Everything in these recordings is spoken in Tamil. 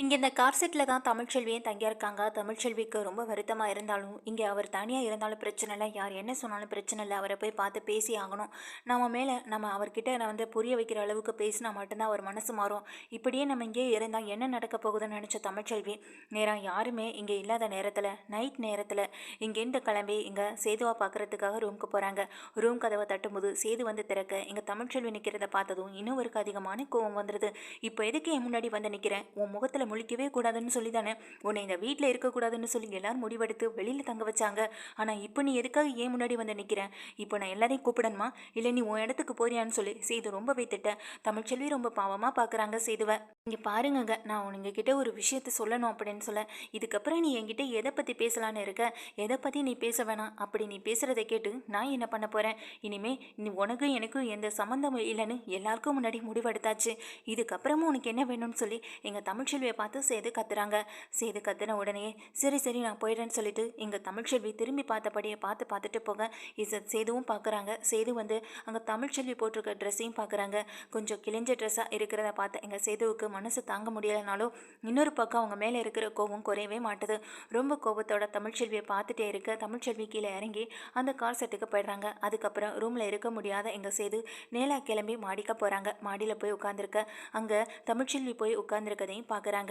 இங்கே இந்த கார் செட்டில் தான் தமிழ்ச்செல்வியும் தங்கியிருக்காங்க. தமிழ்ச்செல்விக்கு ரொம்ப வருத்தமாக இருந்தாலும் இங்கே அவர் தனியாக இருந்தாலும் பிரச்சனை இல்லை. யார் என்ன சொன்னாலும் பிரச்சனை இல்லை. அவரை போய் பார்த்து பேசி ஆகணும். நம்ம மேலே நம்ம அவர்கிட்ட நான் வந்து புரிய வைக்கிற அளவுக்கு பேசினா மட்டும்தான் அவர் மனசு மாறும். இப்படியே நம்ம இங்கேயே இருந்தால் என்ன நடக்க போகுதுன்னு நினச்ச தமிழ்ச்செல்வி நேரம் யாருமே இங்கே இல்லாத நேரத்தில் நைட் நேரத்தில் இங்கேருந்து கிளம்பி இங்கே சேதுவா பார்க்குறதுக்காக ரூமுக்கு போகிறாங்க ரூம் கதவை தட்டும்போது சேது வந்து திறக்க இங்கே தமிழ்ச்செல்வி நிற்கிறத பார்த்ததும் இன்னும் ஒரு அதிகமான கோவம் வந்துடுது இப்போ எதுக்கு என் முன்னாடி வந்து நிற்கிறேன் உன் முகத்தில் முழிக்கவே கூடாதுன்னு சொல்லி தானே உன்னை இந்த வீட்டில் இருக்கக்கூடாதுன்னு சொல்லி எல்லாரும் முடிவெடுத்து வெளியில் தங்க வச்சாங்க. ஆனால் இப்போ நீ எதுக்காக ஏன் முன்னாடி வந்து நிற்கிறேன் இப்போ நான் எல்லாரையும் கூப்பிடணுமா? இல்லை நீ உன் இடத்துக்கு போறியான்னு சொல்லி சேது ரொம்பவே திட்ட. தமிழ்ச்செல்வி ரொம்ப பாவமாக பார்க்குறாங்க சேதுவை. இங்கே பாருங்கங்க நான் உங்ககிட்ட ஒரு விஷயத்த சொல்லணும் அப்படின்னு சொல்ல. இதுக்கப்புறம் நீ என்கிட்ட எதை பற்றி பேசலான்னு இருக்க? எதை பற்றி நீ பேச வேணாம். அப்படி நீ பேசுகிறத கேட்டு நான் என்ன பண்ண போகிறேன் இனிமேல் நீ உனக்கும் எனக்கும் எந்த சம்மந்தமும் இல்லைன்னு எல்லாருக்கும் முன்னாடி முடிவெடுத்தாச்சு. இதுக்கப்புறமும் உனக்கு என்ன வேணும்னு சொல்லி எங்கள் தமிழ்ச்செல்வியை பார்த்து சேது கத்துறாங்க. சேது கத்துன உடனே சரி சரி நான் போயிடுறேன்னு சொல்லிட்டு இங்கே தமிழ்ச்செல்வி திரும்பி பார்த்தபடியே பார்த்து பார்த்துட்டு போக. இச சேதுவும் பார்க்குறாங்க. சேது வந்து அங்கே தமிழ்ச்செல்வி போட்டிருக்க ட்ரெஸ்ஸையும் பார்க்குறாங்க. கொஞ்சம் கிழிஞ்ச ட்ரெஸ்ஸாக இருக்கிறத பார்த்து எங்கள் சேதுவுக்கு மனசு தாங்க முடியலைனாலும் இன்னொரு பக்கம் அவங்க மேலே இருக்கிற கோவம் குறையவே மாட்டுது. ரொம்ப கோபத்தோட தமிழ்ச்செல்வியை பார்த்துட்டே இருக்க தமிழ்ச்செல்வி கீழே இறங்கி அந்த கார் செட்டுக்கு போயிடுறாங்க. அதுக்கப்புறம் ரூமில் இருக்க முடியாத எங்கள் சேது நேலாக கிளம்பி மாடிக்க போகிறாங்க மாடியில் போய் உட்காந்துருக்க அங்கே தமிழ்ச்செல்வி போய் உட்காந்துருக்கதையும் பார்க்குறாங்க.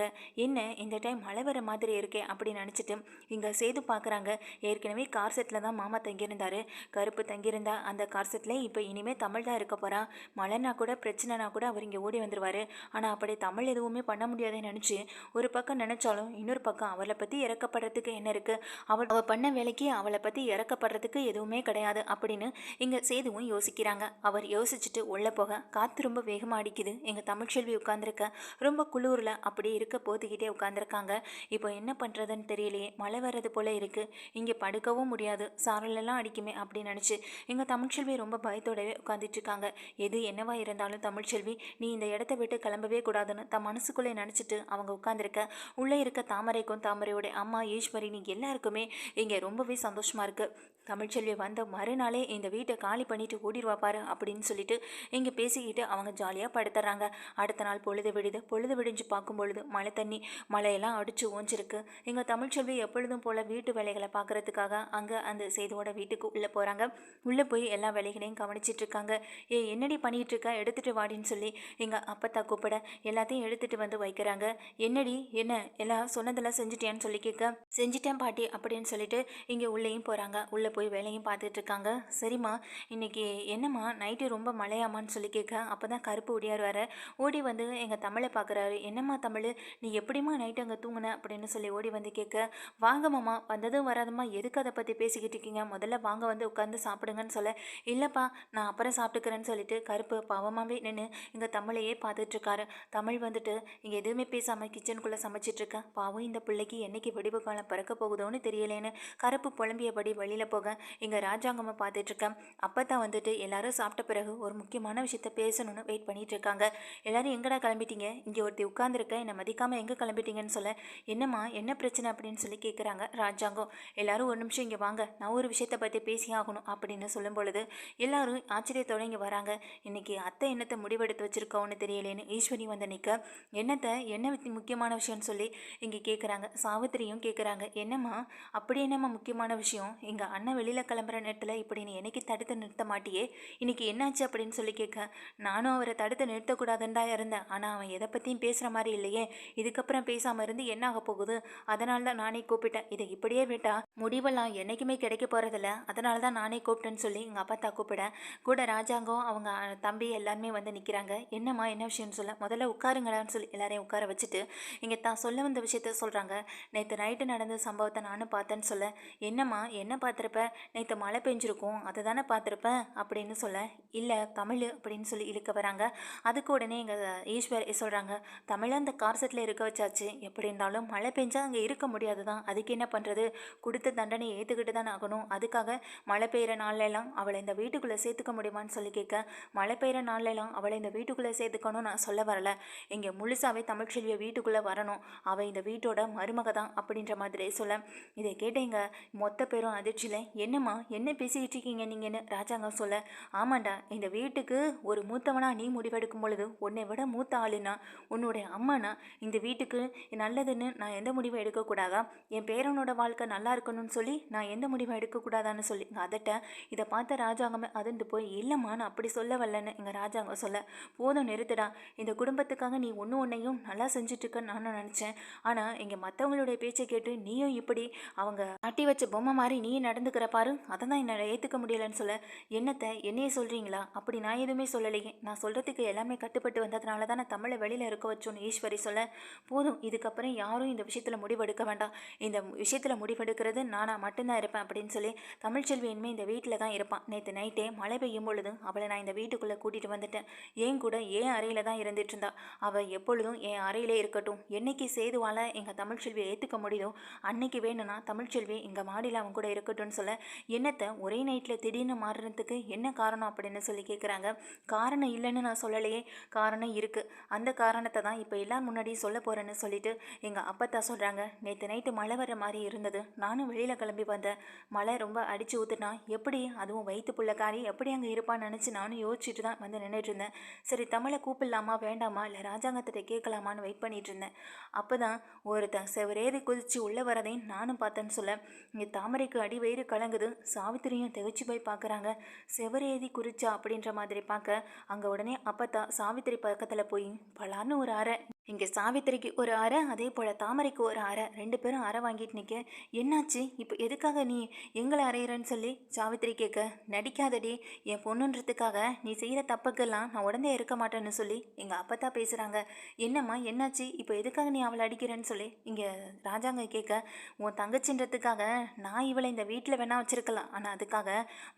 என்ன இந்த டைம் மழை வர மாதிரி இருக்கே அப்படின்னு நினச்சிட்டு இங்கே சேது பார்க்குறாங்க ஏற்கனவே கார் செட்டில் தான் மாமா தங்கியிருந்தார். கருப்பு தங்கியிருந்தா அந்த கார் செட்டில் இப்போ இனிமேல் தமிழ் தான் இருக்க போகிறா மழைனா கூட பிரச்சனைனா கூட அவர் இங்கே ஓடி வந்துடுவார் ஆனால் அப்படி தமிழ் எதுவுமே பண்ண முடியாதுன்னு நினச்சி ஒரு பக்கம் நினச்சாலும் இன்னொரு பக்கம் அவளை பற்றி இறக்கப்படுறதுக்கு என்ன இருக்குது அவள் அவள் பண்ண வேலைக்கு அவளை பற்றி இறக்கப்படுறதுக்கு எதுவுமே கிடையாது அப்படின்னு இங்கே சேதுவும் யோசிக்கிறாங்க. அவர் யோசிச்சுட்டு உள்ளே போக காற்று ரொம்ப வேகமாக அடிக்குது. எங்கள் தமிழ்ச்செல்வி உட்காந்துருக்க ரொம்ப குளூரில் அப்படி இருக்கு இருக்க போத்திக்கிட்டே உட்காந்துருக்காங்க இப்போ என்ன பண்ணுறதுன்னு தெரியலையே. மழை வர்றது போல் இருக்குது இங்கே படுக்கவும் முடியாது. சாரலெல்லாம் அடிக்குமே அப்படின்னு நினச்சி எங்கள் தமிழ்ச்செல்வி ரொம்ப பயத்தோடவே உட்காந்துட்ருக்காங்க எது என்னவா இருந்தாலும் தமிழ்ச்செல்வி நீ இந்த இடத்த விட்டு கிளம்பவே கூடாதுன்னு தன் மனசுக்குள்ளே நினச்சிட்டு அவங்க உட்காந்துருக்க உள்ளே இருக்க தாமரைக்கும் தாமரையோட அம்மா ஈஸ்வரினி எல்லாருக்குமே இங்கே ரொம்பவே சந்தோஷமாக இருக்குது தமிழ்ச்செல்வி வந்த மறுநாளே இந்த வீட்டை காலி பண்ணிட்டு ஓடிடுவா பாரு அப்படின்னு சொல்லிட்டு இங்கே பேசிக்கிட்டு அவங்க ஜாலியாக படுத்துறாங்க. அடுத்த நாள் பொழுது விடுது பொழுது விடிஞ்சு பார்க்கும் பொழுது மழை தண்ணி மழையெல்லாம் அடித்து ஓஞ்சிருக்கு எங்கள் தமிழ்ச்செல்வி எப்பொழுதும் போல் வீட்டு வேலைகளை பார்க்குறதுக்காக அங்கே அந்த செய்தோட வீட்டுக்கு உள்ளே போகிறாங்க உள்ளே போய் எல்லா வேலைகளையும் கவனிச்சிட்ருக்காங்க ஏ என்னடி பண்ணிகிட்ருக்கா எடுத்துகிட்டு வாடின்னு சொல்லி எங்கள் அப்பத்தா கூப்பிட எல்லாத்தையும் எடுத்துகிட்டு வந்து வைக்கிறாங்க. என்னடி? என்ன? எல்லாம் சொன்னதெல்லாம் செஞ்சுட்டியான்னு சொல்லி கேட்க செஞ்சிட்டேன் பாட்டி அப்படின்னு சொல்லிட்டு இங்கே உள்ளேயும் போகிறாங்க உள்ளே போய் வேலையும் பார்த்துட்டு இருக்காங்க. சரிம்மா இன்னைக்கு என்னம்மா? நைட்டு ரொம்ப மழையாமான்னு சொல்லி கேட்க அப்போ தான் கருப்பு ஓடியார் வர. ஓடி வந்து எங்கள் தமிழை பார்க்குறாரு. என்னம்மா தமிழ்? நீ எப்படிம்மா நைட்டு அங்கே தூங்கின? அப்படின்னு சொல்லி ஓடி வந்து கேட்க வாங்க மாமா வந்ததும் வராதம்மா. எதுக்கு அதை பற்றி பேசிக்கிட்டு இருக்கீங்க? முதல்ல வாங்க வந்து உட்காந்து சாப்பிடுங்கன்னு சொல்ல. இல்லைப்பா நான் அப்புறம் சாப்பிட்டுக்கிறேன்னு சொல்லிட்டு கருப்பு பாவமாகவே நின்று இங்கே தமிழையே பார்த்துட்ருக்காரு. தமிழ் வந்துட்டு இங்கே எதுவுமே பேசாமல் கிச்சனுக்குள்ளே சமைச்சிட்ருக்கேன் பாவம் இந்த பிள்ளைக்கு என்னைக்கு வெடிவு காலம் பிறக்க போகுதோன்னு தெரியலேன்னு கருப்பு புலம்பியபடி வெளியில் போக இங்கே ராஜாங்கம்மா பார்த்துட்ருக்கேன் அப்போ தான் வந்துட்டு எல்லாரும் சாப்பிட்ட பிறகு ஒரு முக்கியமான விஷயத்த பேசணும்னு வெயிட் பண்ணிகிட்டு இருக்காங்க எல்லோரும் எங்கடா கிளம்பிட்டீங்க? இங்கே ஒருத்தி உட்காந்துருக்க என்னை கேட்காம எங்கே கிளம்பிட்டீங்கன்னு சொல்ல என்னம்மா என்ன பிரச்சனை? அப்படின்னு சொல்லி கேட்குறாங்க ராஜாங்கம். எல்லாரும் ஒரு நிமிஷம் இங்கே வாங்க நான் ஒரு விஷயத்தை பற்றி பேசி ஆகணும் அப்படின்னு சொல்லும் பொழுது எல்லாரும் ஆச்சரியத்தோடு இங்கே வராங்க. இன்றைக்கி அத்தை என்னத்தை முடிவெடுத்து வச்சுருக்கோன்னு தெரியலேன்னு ஈஸ்வரி வந்து நிற்க என்னத்தை என்ன முக்கியமான விஷயம்னு சொல்லி இங்கே கேட்குறாங்க சாவித்திரியும் கேட்குறாங்க என்னம்மா அப்படி என்னம்மா முக்கியமான விஷயம்? எங்கள் அண்ணன் வெளியில் கிளம்புற நேரத்தில் இப்படி நீ என்னைக்கு தடுத்து நிறுத்த மாட்டியே? இன்றைக்கி என்னாச்சு? அப்படின்னு சொல்லி கேட்க நானும் அவரை தடுத்து நிறுத்தக்கூடாதுன்னு தான் இருந்தேன். ஆனால் அவன் எதை பற்றியும் பேசுகிற மாதிரி இல்லையே. இதுக்கப்புறம் பேசாமல் இருந்து என்ன ஆக போகுது? அதனால தான் நானே கூப்பிட்டேன். இதை இப்படியே விட்டா முடிவெல்லாம் என்றைக்குமே கிடைக்க போகிறதில்ல அதனால தான் நானே கூப்பிட்டேன்னு சொல்லி எங்கள் அப்பா தான் கூப்பிட கூட ராஜாங்கம் அவங்க தம்பி எல்லாருமே வந்து நிற்கிறாங்க என்னம்மா என்ன விஷயம்னு சொல்ல? முதல்ல உட்காருங்கடான்னு சொல்லி எல்லாரையும் உட்கார வச்சுட்டு இங்கே தான் சொல்ல வந்த விஷயத்த சொல்கிறாங்க நேற்று நைட்டு நடந்த சம்பவத்தை நானும் பார்த்தேன்னு சொல்ல என்னம்மா என்ன பார்த்துருப்ப? நேற்று மழை பெஞ்சிருக்கும். அதை தானே பார்த்துருப்பேன் அப்படின்னு சொல்ல இல்லை தமிழ் அப்படின்னு சொல்லி இழுக்க வராங்க. அதுக்கு உடனே எங்கள் ஈஸ்வர் சொல்கிறாங்க தமிழை அந்த கார் செட்டில் இருக்க வச்சாச்சு. எப்படி இருந்தாலும் மழை பெஞ்சா அங்கே இருக்க முடியாது தான் அதுக்கு என்ன பண்ணுறது கொடுத்த தண்டனை ஏற்றுக்கிட்டு தான் ஆகணும். அதுக்காக மழை பெய்கிற நாள்லெல்லாம் அவளை இந்த வீட்டுக்குள்ளே சேர்த்துக்க முடியுமான்னு சொல்லி கேட்க மழை பெய்கிற நாள்லெல்லாம் அவளை இந்த வீட்டுக்குள்ளே சேர்த்துக்கணும் நான் சொல்ல வரல. இங்கே முழுசாவே தமிழ்ச்செல்வியை வீட்டுக்குள்ளே வரணும். அவள் இந்த வீட்டோட மருமக தான் அப்படின்ற மாதிரி சொல்ல. இதை கேட்டீங்க. மொத்த பேரும் அதிர்ச்சியில் என்னம்மா என்ன பேசிக்கிட்டு இருக்கீங்க நீங்கன்னு? ராஜாங்கம் சொல்ல ஆமாண்டா இந்த வீட்டுக்கு ஒரு மூத்தவனா நீ முடிவெடுக்கும் பொழுது உன்னை விட மூத்த ஆளுனா உன்னுடைய அம்மானா இந்த வீட்டுக்கு நல்லதுன்னு நான் எந்த முடிவும் எடுக்கக்கூடாதா? என் பேரனோட வாழ்க்கை நல்லா இருக்கணும்னு சொல்லி நான் எந்த முடிவும் எடுக்கக்கூடாதான்னு சொல்லி எங்கள் அதட்ட இதை பார்த்த ராஜாங்கமே அதிர்ந்து போய் இல்லைம்மா நான் அப்படி சொல்ல வரலன்னு எங்கள் ராஜாங்கம் சொல்ல போதும் நிறுத்துடா. இந்த குடும்பத்துக்காக நீ ஒன்று ஒன்றையும் நல்லா செஞ்சுட்ருக்கன்னு நானும் நினச்சேன். ஆனால் இங்கே மற்றவங்களுடைய பேச்சை கேட்டு நீயும் இப்படி அவங்க ஆட்டி வச்ச பொம்மை மாதிரி நீ நடந்துக்கிற பாரு. அதை தான் என்னால் ஏற்றுக்க முடியலன்னு சொல்ல என்னத்தை என்னையே சொல்கிறீங்களா அப்படி நான் எதுவுமே சொல்லலையே. நான் சொல்கிறதுக்கு எல்லாமே கட்டுப்பட்டு வந்ததுனால தான் நான் தமிழை வெளியில் இருக்க வச்சோன்னு ஈஸ்வரி சொல்ல போதும் இதுக்கப்புறம் யாரும் இந்த விஷயத்தில் முடிவெடுக்க வேண்டாம். இந்த விஷயத்தில் முடிவெடுக்கிறது நானாக மட்டும்தான் இருப்பேன் அப்படின்னு சொல்லி தமிழ்ச்செல்வி இனிமேல் இந்த வீட்டில் தான் இருப்பான். நேற்று நைட்டே மழை பெய்யும் பொழுது அவளை நான் இந்த வீட்டுக்குள்ளே கூட்டிகிட்டு வந்துட்டேன். ஏன் கூட ஏன் அறையில் தான் இருந்துட்டு இருந்தா? அவள் எப்பொழுதும் என் அறையிலே இருக்கட்டும். என்னைக்கு சேதுவால் எங்கள் தமிழ்ச்செல்வியை ஏற்றுக்க முடியுதோ அன்னைக்கு வேணும்னா தமிழ்ச்செல்வி எங்கள் மாடியில் அவன் கூட இருக்கட்டும்னு சொல்ல என்னத்தை ஒரே நைட்டில் திடீர்னு மாறுறதுக்கு என்ன காரணம் அப்படின்னு சொல்லி கேட்குறாங்க காரணம் இல்லைன்னு நான் சொல்லலையே. காரணம் இருக்குது அந்த காரணத்தை தான் இப்போ எல்லார் முன்னாடி சொல்ல போகிறேன்னு சொல்லிட்டு எங்கள் அப்பத்தா சொல்கிறாங்க நேற்று நைட்டு மழை வர மாதிரி இருந்தது. நானும் வெளியில் கிளம்பி வந்தேன். மழை ரொம்ப அடித்து ஊற்றுனா எப்படி? அதுவும் வயிற்று புள்ளக்காரி எப்படி அங்கே இருப்பான்னு நினச்சி நானும் யோசிச்சுட்டு தான் வந்து நின்றுட்டு இருந்தேன். சரி தமிழை கூப்பிடலாமா வேண்டாமா இல்லை ராஜாங்கத்திட்ட கேட்கலாமான்னு வெயிட் பண்ணிட்டு இருந்தேன். அப்போ தான் ஒருத்தன் செவரேறி குதித்து உள்ளே வரதையும் நானும் பார்த்தேன்னு சொல்ல இங்கே தாமரைக்கு அடி வயிறு கலங்குது. சாவித்திரியும் திகச்சு போய் பார்க்குறாங்க செவரேதி குறிச்சா அப்படின்ற மாதிரி பார்க்க அங்கே உடனே அப்பத்தா சாவித்திரி பக்கத்தில் போய் பலான்னு ஒரு அறை இங்கே சாவித்திரிக்கு ஒரு அறை அதே போல் தாமரைக்கு ஒரு அறை. ரெண்டு பேரும் அறை வாங்கிட்டு நிற்க என்னாச்சு? இப்போ எதுக்காக நீ எங்களை அறையிறன்னு சொல்லி சாவித்திரி கேட்க நடிக்காதடி. என் பொண்ணுன்றதுக்காக நீ செய்கிற தப்புக்கெல்லாம் நான் உடனே இருக்க மாட்டேன்னு சொல்லி எங்கள் அப்பத்தா பேசுகிறாங்க என்னம்மா? என்னாச்சு? இப்போ எதுக்காக நீ அவளை அடிக்கிறேன்னு சொல்லி இங்கே ராஜாங்க கேட்க உன் தங்கச்சின்றதுக்காக நான் இவளை இந்த வீட்டில் வேணால் வச்சுருக்கலாம். ஆனால் அதுக்காக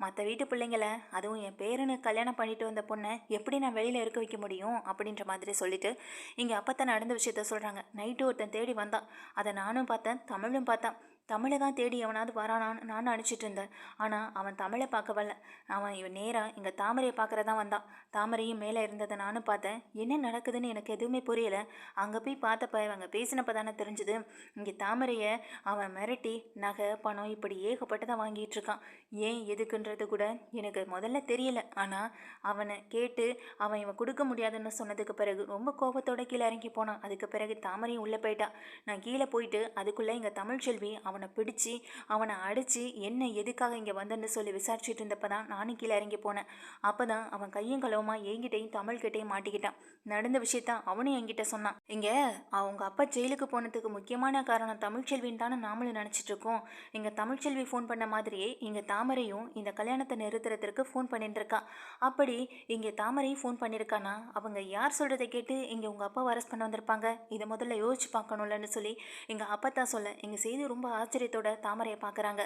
மற்ற வீட்டு பிள்ளைங்களை அதுவும் என் பேருன்னு கல்யாணம் பண்ணிட்டு வந்த பொண்ணை எப்படி நான் வெளியில் இருக்க வைக்க முடியும்? அப்படின்ற மாதிரி சொல்லிட்டு இங்கே அப்பா அப்பத்தா நடந்த விஷயத்த சொல்கிறாங்க நைட்டு ஒருத்தன் தேடி வந்தான். அதை நானும் பார்த்தேன் தமிழும் பார்த்தேன். தமிழை தான் தேடி எவனாவது வரானான்னு நான் நினச்சிட்டு இருந்தேன். ஆனால் அவன் தமிழை பார்க்க வரல அவன் இவன் நேராக இங்கே தாமரையை பார்க்குறதா வந்தான். தாமரையும் மேலே இருந்ததை நானும் பார்த்தேன். என்ன நடக்குதுன்னு எனக்கு எதுவுமே புரியலை. அங்கே போய் பார்த்தப்ப இவங்க பேசினப்ப தானே தெரிஞ்சுது. இங்கே தாமரையை அவன் மிரட்டி நகை பணம் இப்படி ஏகப்பட்டதை வாங்கிட்டு இருக்கான். ஏன் எதுக்குன்றது கூட எனக்கு முதல்ல தெரியல. ஆனால் அவனை கேட்டு அவன் இவன் கொடுக்க முடியாதுன்னு சொன்னதுக்கு பிறகு ரொம்ப கோபத்தோட கீழே இறங்கி போனான். அதுக்கு பிறகு தாமரையும் உள்ளே போயிட்டான் நான் கீழே போயிட்டு அதுக்குள்ளே இங்கே தமிழ்ச்செல்வி அவன் அவனை பிடிச்சி அவனை அடித்து என்ன எதுக்காக இங்கே வந்தேன்னு சொல்லி விசாரிச்சுட்டு இருந்தப்ப தான் நானும் கீழே இறங்கி போனேன். அப்போ தான் அவன் கையும் கழுவமாக என்கிட்டையும் தமிழ்கிட்டையும் மாட்டிக்கிட்டான். நடந்த விஷயத்த அவனும் என்கிட்ட சொன்னான். இங்கே அவங்க அப்பா ஜெயிலுக்கு போனதுக்கு முக்கியமான காரணம் தமிழ்ச்செல்வின்னு தானே நாமளும் நினச்சிட்டு இருக்கோம் இங்கே தமிழ்ச்செல்வி ஃபோன் பண்ண மாதிரியே இங்கே தாமரையும் இந்த கல்யாணத்தை நிறுத்துறதுக்கு ஃபோன் பண்ணிட்டு இருக்கா அப்படி இங்கே தாமரையும் ஃபோன் பண்ணியிருக்கானா அவங்க யார் சொல்கிறத கேட்டு இங்கே உங்கள் அப்பா அரெஸ்ட் பண்ண வந்திருப்பாங்க? இதை முதல்ல யோசிச்சு பார்க்கணும்லன்னு சொல்லி எங்கள் அப்பா தான் சொல்ல எங்கள் செய்தி ரொம்ப ஆச்சரியத்தோட தாமரையை பார்க்குறாங்க.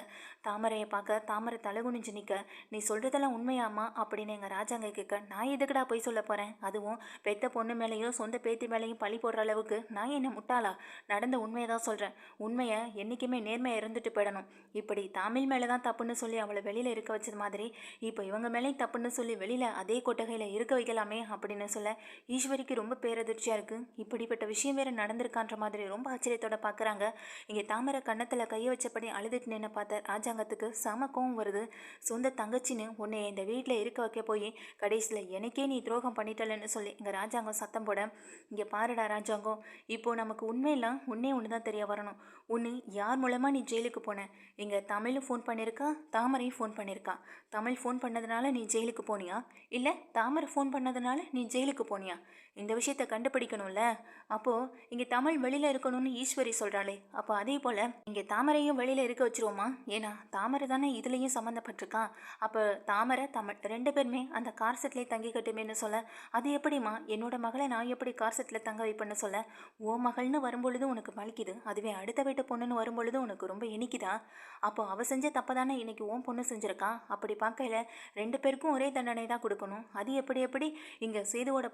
தாமரையை பார்க்க தாமரை தலைகுனிஞ்சு நிற்க நீ சொல்றதெல்லாம் உண்மையாமா அப்படின்னு எங்கள் ராஜாங்க கேட்க நான் எதுக்குடா போய் சொல்ல போகிறேன் அதுவும் பெத்த பொண்ணு மேலேயும் சொந்த பேத்தி மேலேயும் பழி போடுற அளவுக்கு நான் என்ன முட்டாளா? நடந்த உண்மையை தான் சொல்கிறேன் உண்மையை என்றைக்குமே நேர்மையாக இருந்துட்டு போயிடணும். இப்படி தமிழ் மேலே தான் தப்புன்னு சொல்லி அவளை வெளியில் இருக்க வச்சது மாதிரி இப்போ இவங்க மேலேயும் தப்புன்னு சொல்லி வெளியில் அதே கொட்டகையில் இருக்க வைக்கலாமே அப்படின்னு சொல்ல ஈஸ்வரிக்கு ரொம்ப பேரதிர்ச்சியாக இருக்குது இப்படிப்பட்ட விஷயம் வேறு நடந்திருக்கான்ற மாதிரி ரொம்ப ஆச்சரியத்தோட பார்க்குறாங்க இங்கே தாமரை கன்னத்தில் கையை வச்சபடி அழுதுட்டு நின்று பார்த்த ராஜாங்கத்துக்கு செம கோவம் வருது. சொந்த தங்கச்சின்னு உன்னை இந்த வீட்டில் இருக்க வைக்க போய் கடைசியில் எனக்கே நீ துரோகம் பண்ணிட்டலன்னு சொல்லி இங்கே ராஜாங்கம் சத்தம் போட இங்கே பாருடா ராஜாங்கம் இப்போது நமக்கு உண்மையெல்லாம் உன்னே ஒன்று தான் தெரிய வரணும். ஒன்று யார் மூலமாக நீ ஜெயிலுக்கு போன? இங்கே தமிழும் ஃபோன் பண்ணியிருக்கா? தாமரையும் ஃபோன் பண்ணியிருக்கா? தமிழ் ஃபோன் பண்ணதுனால நீ ஜெயிலுக்கு போனியா? இல்லை தாமரை ஃபோன் பண்ணதுனால நீ ஜெயிலுக்கு போனியா? இந்த விஷயத்தை கண்டுபிடிக்கணும்ல? அப்போது இங்கே தமிழ் வெளியில் இருக்கணும்னு ஈஸ்வரி சொல்கிறாளே அப்போ அதே போல் இங்கே தாமரையும் வெளியில் இருக்க வச்சுருவோமா? ஏன்னா தாமரை தானே இதுலேயும் சம்மந்தப்பட்டிருக்கான் அப்போ தாமரை தமிழ் ரெண்டு பேருமே அந்த கார் செட்லேயே தங்கிக்கட்டுமேன்னு சொல்ல அது எப்படிம்மா? என்னோட மகளை நான் எப்படி கார் செட்டில் தங்க வைப்பேன்னு சொல்ல ஓ மகள்னு வரும்பொழுது உனக்கு வலிக்குது. அதுவே அடுத்த வீட்டு பொண்ணுன்னு வரும்பொழுது உனக்கு ரொம்ப இனிக்குதா? அப்போ அவள் செஞ்ச தப்பை தானே இன்னைக்கு ஓன் பொண்ணு செஞ்சுருக்கான் அப்படி பார்க்கையில் ரெண்டு பேருக்கும் ஒரே தண்டனை தான் கொடுக்கணும். அது எப்படி எப்படி இங்கே சேதுவோட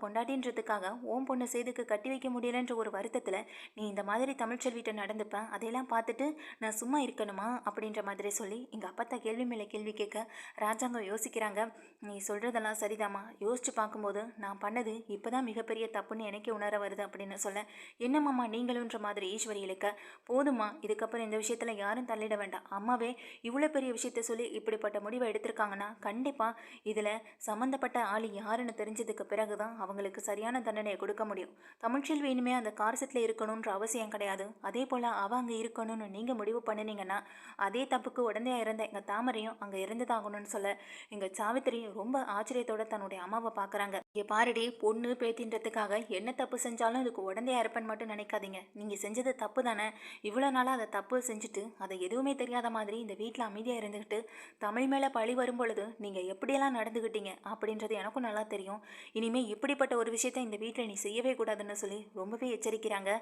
பொண்டாட்டின்றதுக்காக ஓம் பொண்ணு செய்துக்கு கட்டி வைக்க முடியலன்ற ஒரு வருத்தத்தில் நீ இந்த மாதிரி தமிழ்ச்செல்விட்ட நடந்துப்ப அதையெல்லாம் பார்த்துட்டு நான் சும்மா இருக்கணுமா? அப்படின்ற மாதிரி சொல்லி எங்கள் அப்பத்தா கேள்வி மேலே கேள்வி கேட்க ராஜாங்கம் யோசிக்கிறாங்க. நீ சொல்கிறதெல்லாம் சரிதாம்மா. யோசிச்சு பார்க்கும்போது நான் பண்ணது இப்போ தான் மிகப்பெரிய தப்புன்னு எனக்கே உணர வருது அப்படின்னு சொல்ல என்னம்மாம்மா நீங்களுன்ற மாதிரி ஈஸ்வரி இழுக்க? போதுமா இதுக்கப்புறம் இந்த விஷயத்தில் யாரும் தள்ளிட வேண்டாம். அம்மாவே இவ்வளோ பெரிய விஷயத்த சொல்லி இப்படிப்பட்ட முடிவை எடுத்திருக்காங்கன்னா கண்டிப்பாக இதில் சம்மந்தப்பட்ட ஆள் யாருன்னு தெரிஞ்சதுக்கு பிறகு தான் அவங்களுக்கு சரியான தண்டனையை கொடுக்க முடியும். தமிழ்ச்செல்வி வேணுமே அந்த காரசத்தில் இருக்கணுன்ற அவசியம் கிடையாது. அதே போல் அவள் அங்கே இருக்கணும்னு நீங்கள் முடிவு பண்ணினீங்கன்னா அதே தப்புக்கு உடனே இறந்த எங்கள் தாமரையும் அங்கே இருந்துதாகணும்னு சொல்ல எங்கள் சாவித்திரி ரொம்ப ஆச்சரியத்தோட தன்னுடைய அம்மாவை பார்க்குறாங்க. இங்கே பாருடி பொண்ணு பேத்தின்றதுக்காக என்ன தப்பு செஞ்சாலும் இதுக்கு உடந்தையா இருப்பேன்னு மட்டும் நினைக்காதீங்க. நீங்கள் செஞ்சது தப்பு தானே. இவ்வளோ நாளாக அதை தப்பு செஞ்சுட்டு அதை எதுவுமே தெரியாத மாதிரி இந்த வீட்டில் அமைதியாக இருந்துக்கிட்டு தமிழ் மேலே பழி வரும் பொழுது நீங்கள் எப்படியெல்லாம் நடந்துக்கிட்டீங்க அப்படின்றது எனக்கும் நல்லா தெரியும். இனிமேல் இப்படிப்பட்ட ஒரு விஷயத்தை இந்த வீட்டில் நீ செய்யவே கூடாதுன்னு சொல்லி ரொம்பவே எச்சரிக்கிறாங்க.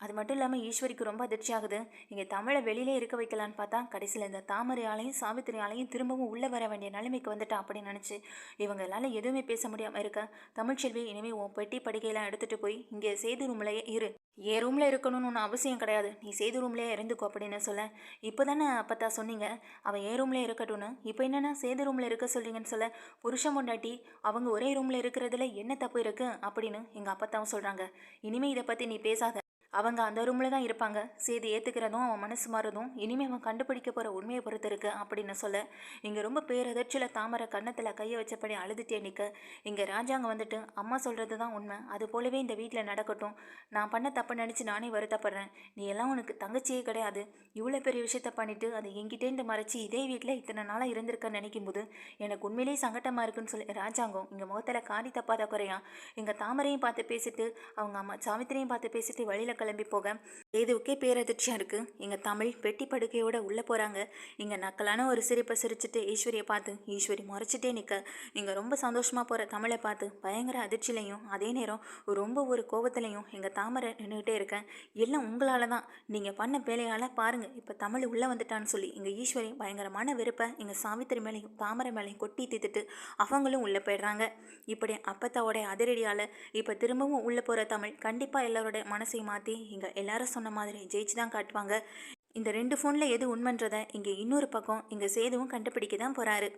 அது மட்டும் இல்லாமல் ஈஸ்வரிக்கு ரொம்ப அதிர்ச்சி ஆகுது இங்கே தமிழை வெளியிலே இருக்க வைக்கலான்னு பார்த்தா கடைசியில் இந்த தாமரையாலையும் சாவித்திரியாலையும் திரும்பவும் உள்ளே வர வேண்டிய நிலைமைக்கு வந்துட்டா அப்படின்னு நினச்சி இவங்களால எதுவுமே பேச முடியாமல் இருக்க. தமிழ்ச்செல்வி இனிமேல் உன் பெட்டி படிக்கையெல்லாம் எடுத்துகிட்டு போய் இங்கே செய்தி ரூம்லையே இரு. என் ரூமில் இருக்கணும்னு ஒன்றும் அவசியம் கிடையாது. நீ செய்தி ரூம்லேயே இருந்துக்கோ அப்படின்னு சொல்ல. இப்போ தானே அப்பத்தா சொன்னீங்க. அவன் ஏன் ரூம்லேயே இருக்கட்டும்னு. இப்போ என்னென்னா சேது ரூமில் இருக்க சொல்கிறீங்கன்னு சொல்ல புருஷன் பொண்டாட்டி அவங்க ஒரே ரூமில் இருக்கிறதுல என்ன தப்பு இருக்குது அப்படின்னு எங்கள் அப்பத்தாவும் சொல்கிறாங்க இனிமேல் இதை பற்றி நீ பேசாத. அவங்க அந்த ரூமில் தான் இருப்பாங்க. சேது ஏற்றுக்கிறதும் அவன் மனசு மாறதும் இனிமேல் அவன் கண்டுபிடிக்க போகிற உண்மையை பொறுத்து இருக்கு அப்படின்னு சொல்ல இங்கே ரொம்ப பேரதிர்ச்சியில் தாமரை கன்னத்தில் கையை வச்சபடி அழுதுட்டே நிற்க இங்கே ராஜாங்க வந்துட்டு அம்மா சொல்கிறது தான் உண்மை. அது போலவே இந்த வீட்டில் நடக்கட்டும். நான் பண்ண தப்பு நினச்சி நானே வருத்தப்படுறேன். நீ எல்லாம் உனக்கு தங்கச்சியே கிடையாது. இவ்வளோ பெரிய விஷயத்த பண்ணிவிட்டு அதை எங்கிட்டேருந்து மறைச்சி இதே வீட்டில் இத்தனை நாளாக இருந்திருக்கேன்னு நினைக்கும் போது எனக்கு உண்மையிலேயே சங்கட்டமாக இருக்குன்னு சொல்லி ராஜாங்கம் இங்கே முகத்தில் காரி தப்பாத குறையா? எங்கள் தாமரையும் பார்த்து பேசிட்டு அவங்க அம்மா சாவித்திரியும் பார்த்து பேசிட்டு வழியில் கிளம்பி போக ஏதுவுக்கே பேரதிர்ச்சியாக இருக்குது எங்கள் தமிழ் பெட்டி படுக்கையோட உள்ளே போகிறாங்க இங்கே நக்கலான ஒரு சிரிப்பை சிரிச்சுட்டு ஈஸ்வரியை பார்த்து ஈஸ்வரி முறைச்சிட்டே நிற்க இங்கே ரொம்ப சந்தோஷமாக போகிற தமிழை பார்த்து பயங்கர அதிர்ச்சியிலையும் அதே நேரம் ரொம்ப ஒரு கோபத்துலையும் எங்கள் தாமரை நின்றுக்கிட்டே இருக்கேன். எல்லாம் உங்களால் தான் நீங்கள் பண்ண வேலையால் பாருங்கள் இப்போ தமிழ் உள்ளே வந்துட்டான்னு சொல்லி எங்கள் ஈஸ்வரி பயங்கரமான வெறுப்பை எங்கள் சாவித்திரி மேலேயும் தாமரை மேலேயும் கொட்டி தீத்துட்டு அவங்களும் உள்ளே போயிடுறாங்க. இப்படி அப்பத்தாவோடைய அதிரடியால் இப்போ திரும்பவும் உள்ளே போகிற தமிழ் கண்டிப்பாக எல்லாரோட மனசையும் மாற்றி இங்கே எல்லாரும் சொன்ன மாதிரி ஜெயிச்சு தான் காட்டுவாங்க. இந்த ரெண்டு ஃபோனில் எது உண்மைன்றதை இங்கே இன்னொரு பக்கம் இங்கே சேதுவும் கண்டுபிடிக்க தான் போகிறாரு